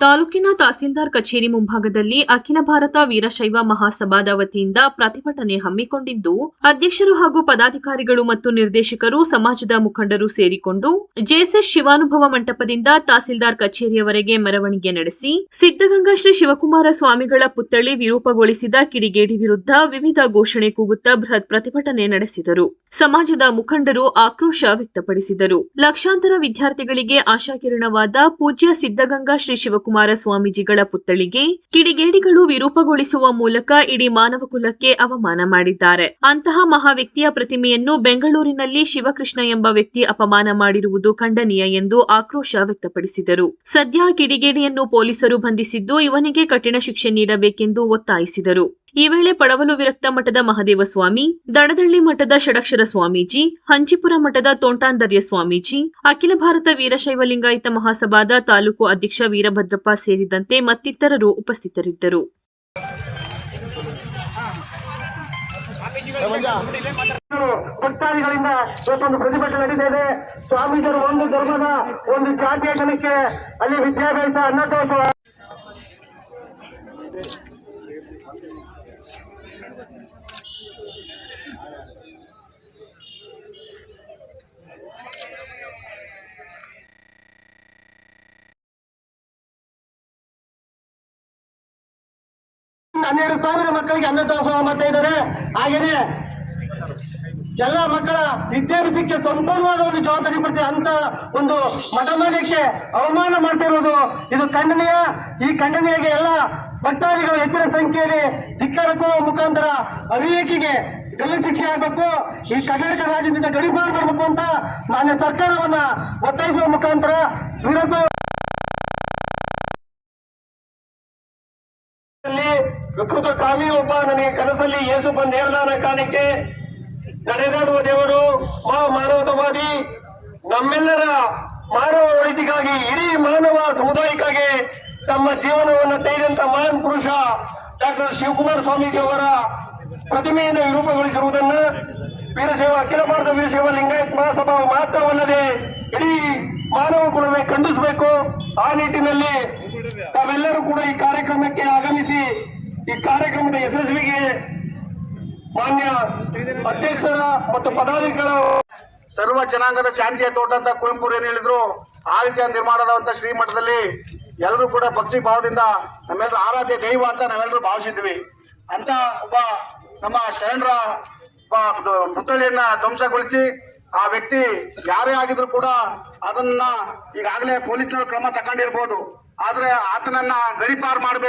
ತಾಲೂಕಿನ ತಹಸೀಲ್ದಾರ್ ಕಚೇರಿ ಮುಂಭಾಗದಲ್ಲಿ ಅಖಿಲ ಭಾರತ ವೀರಶೈವ ಮಹಾಸಭಾದ ವತಿಯಿಂದ ಪ್ರತಿಭಟನೆ ಹಮ್ಮಿಕೊಂಡಿದ್ದು, ಅಧ್ಯಕ್ಷರು ಹಾಗೂ ಪದಾಧಿಕಾರಿಗಳು ಮತ್ತು ನಿರ್ದೇಶಕರು ಸಮಾಜದ ಮುಖಂಡರು ಸೇರಿಕೊಂಡು ಜೆಎಸ್ಎಸ್ ಶಿವಾನುಭವ ಮಂಟಪದಿಂದ ತಹಸೀಲ್ದಾರ್ ಕಚೇರಿಯವರೆಗೆ ಮೆರವಣಿಗೆ ನಡೆಸಿ ಸಿದ್ದಗಂಗಾ ಶ್ರೀ ಶಿವಕುಮಾರ ಸ್ವಾಮಿಗಳ ಪುತ್ಥಳಿ ವಿರೂಪಗೊಳಿಸಿದ ಕಿಡಿಗೇಡಿ ವಿರುದ್ಧ ವಿವಿಧ ಘೋಷಣೆ ಕೂಗುತ್ತಾ ಬೃಹತ್ ಪ್ರತಿಭಟನೆ ನಡೆಸಿದರು. ಸಮಾಜದ ಮುಖಂಡರು ಆಕ್ರೋಶ ವ್ಯಕ್ತಪಡಿಸಿದರು. ಲಕ್ಷಾಂತರ ವಿದ್ಯಾರ್ಥಿಗಳಿಗೆ ಆಶಾಕಿರಣವಾದ ಪೂಜ್ಯ ಸಿದ್ದಗಂಗಾ ಶ್ರೀ ಶಿವಕುಮಾರ ಸ್ವಾಮೀಜಿಗಳ ಪುತ್ಥಳಿಗೆ ಕಿಡಿಗೇಡಿಗಳು ವಿರೂಪಗೊಳಿಸುವ ಮೂಲಕ ಇಡೀ ಮಾನವ ಕುಲಕ್ಕೆ ಅವಮಾನ ಮಾಡಿದ್ದಾರೆ. ಅಂತಹ ಮಹಾ ವ್ಯಕ್ತಿಯ ಪ್ರತಿಮೆಯನ್ನು ಬೆಂಗಳೂರಿನಲ್ಲಿ ಶಿವಕೃಷ್ಣ ಎಂಬ ವ್ಯಕ್ತಿ ಅಪಮಾನ ಮಾಡಿರುವುದು ಖಂಡನೀಯ ಎಂದು ಆಕ್ರೋಶ ವ್ಯಕ್ತಪಡಿಸಿದರು. ಸದ್ಯ ಕಿಡಿಗೇಡಿಯನ್ನು ಪೊಲೀಸರು ಬಂಧಿಸಿದ್ದು ಇವನಿಗೆ ಕಠಿಣ ಶಿಕ್ಷೆ ನೀಡಬೇಕೆಂದು ಒತ್ತಾಯಿಸಿದರು. ಈ ವೇಳೆ ಪಡವಲು ವಿರಕ್ತ ಮಠದ ಮಹದೇವ ಸ್ವಾಮಿ, ದಡದಳ್ಳಿ ಮಠದ ಷಡಕ್ಷರ ಸ್ವಾಮೀಜಿ, ಹಂಚಿಪುರ ಮಠದ ತೋಂಟಾಂದರ್ಯ ಸ್ವಾಮೀಜಿ, ಅಖಿಲ ಭಾರತ ವೀರಶೈವ ಲಿಂಗಾಯತ ಮಹಾಸಭಾದ ತಾಲೂಕು ಅಧ್ಯಕ್ಷ ವೀರಭದ್ರಪ್ಪ ಸೇರಿದಂತೆ ಮತ್ತಿತರರು ಉಪಸ್ಥಿತರಿದ್ದರು. ಹನ್ನೆರಡು ಸಾವಿರ ಮಕ್ಕಳಿಗೆ ಅನ್ನದಾಸೋಹ ಮಾಡ್ತಾ ಇದ್ದಾರೆ ಹಾಗೇನೆ ಎಲ್ಲ ಮಕ್ಕಳ ವಿದ್ಯಾಭ್ಯಾಸಕ್ಕೆ ಸಂಪೂರ್ಣವಾದ ಒಂದು ಜವಾಬ್ದಾರಿ ಪಡ್ತೀವಿ ಅಂತ ಒಂದು ಮಠ ಮಾಡಲಿಕ್ಕೆ ಅವಮಾನ ಮಾಡ್ತಿರೋದು ಇದು ಖಂಡನೀಯ. ಈ ಖಂಡನೀಯಗೆ ಎಲ್ಲ ಭಕ್ತಾದಿಗಳು ಹೆಚ್ಚಿನ ಸಂಖ್ಯೆಯಲ್ಲಿ ಧಿಕ್ಕಾರಕ್ಕೂ ಮುಖಾಂತರ ಅವಿವೇಕಿಗೆ ಗಲ್ಲ ಶಿಕ್ಷೆ ಆಗಬೇಕು, ಈ ಕರ್ನಾಟಕ ರಾಜ್ಯದಿಂದ ಗಡಿಪಾರು ಮಾಡಬೇಕು ಅಂತ ಮಾನ್ಯ ಸರ್ಕಾರವನ್ನ ಒತ್ತಾಯಿಸುವ ಮುಖಾಂತರ ಪ್ರಕೃತ ಕಾಮಿ ಒಬ್ಬ ನನಗೆ ಕನಸಲ್ಲಿ ಯೇಸು ಬಂದ ಕಾಣಿಕೆ. ನಡೆದಾಡುವ ದೇವರು ಮಾ ಮಾನವತಾವಾದಿ. ನಮ್ಮೆಲ್ಲರ ಮಾನವ ಒಳಿತಿಗಾಗಿ, ಇಡೀ ಮಾನವ ಸಮುದಾಯಕ್ಕಾಗಿ ತಮ್ಮ ಜೀವನವನ್ನು ತೆಗೆದಂತ ಮಹಾನ್ ಪುರುಷ ಡಾಕ್ಟರ್ ಶಿವಕುಮಾರ ಸ್ವಾಮೀಜಿ ಅವರ ಪ್ರತಿಮೆಯನ್ನು ವಿರೂಪಗೊಳಿಸಿರುವುದನ್ನ ವೀರಶೈವ, ಅಖಿಲ ಭಾರತ ವೀರಶೈವ ಲಿಂಗಾಯತ್ ಮಹಾಸಭಾ ಮಾತ್ರವಲ್ಲದೆ ಇಡೀ ಮಾನವ ಕುಲವೇ ಖಂಡಿಸಬೇಕು. ಆ ನಿಟ್ಟಿನಲ್ಲಿ ತಾವೆಲ್ಲರೂ ಕೂಡ ಈ ಕಾರ್ಯಕ್ರಮಕ್ಕೆ ಆಗಮಿಸಿ, ಈ ಕಾರ್ಯಕ್ರಮದ ಯಶಸ್ವಿಗೆ ಮಾನ್ಯ ಅಧ್ಯಕ್ಷರ ಮತ್ತು ಪದಾಧಿಕಾರಿಗಳ ಸರ್ವ ಜನಾಂಗದ ಶಾಂತಿಯ ತೋಟ ಅಂತ ಕುವೆಂಪು ಏನ್ ಹೇಳಿದ್ರು, ಆ ರೀತಿಯ ನಿರ್ಮಾಣದಂತ ಶ್ರೀಮಠದಲ್ಲಿ ಎಲ್ಲರೂ ಕೂಡ ಭಕ್ತಿ ಭಾವದಿಂದ ನಮ್ಮೆಲ್ಲರ ಆರಾಧ್ಯ ದೈವ ಅಂತ ನಾವೆಲ್ಲರೂ ಭಾವಿಸಿದ್ವಿ. ಅಂತ ಒಬ್ಬ ನಮ್ಮ ಶರಣರ ಪುತ್ಥಳಿಯನ್ನ ಧ್ವಂಸಗೊಳಿಸಿ ಆ ವ್ಯಕ್ತಿ ಯಾರೇ ಆಗಿದ್ರು ಕೂಡ ಅದನ್ನ ಈಗಾಗಲೇ ಪೊಲೀಸ್ನವರು ಕ್ರಮ ತಗೊಂಡಿರ್ಬೋದು ಆದ್ರೆ ಆತನನ್ನ ಗಡಿಪಾರು ಮಾಡಬೇಕು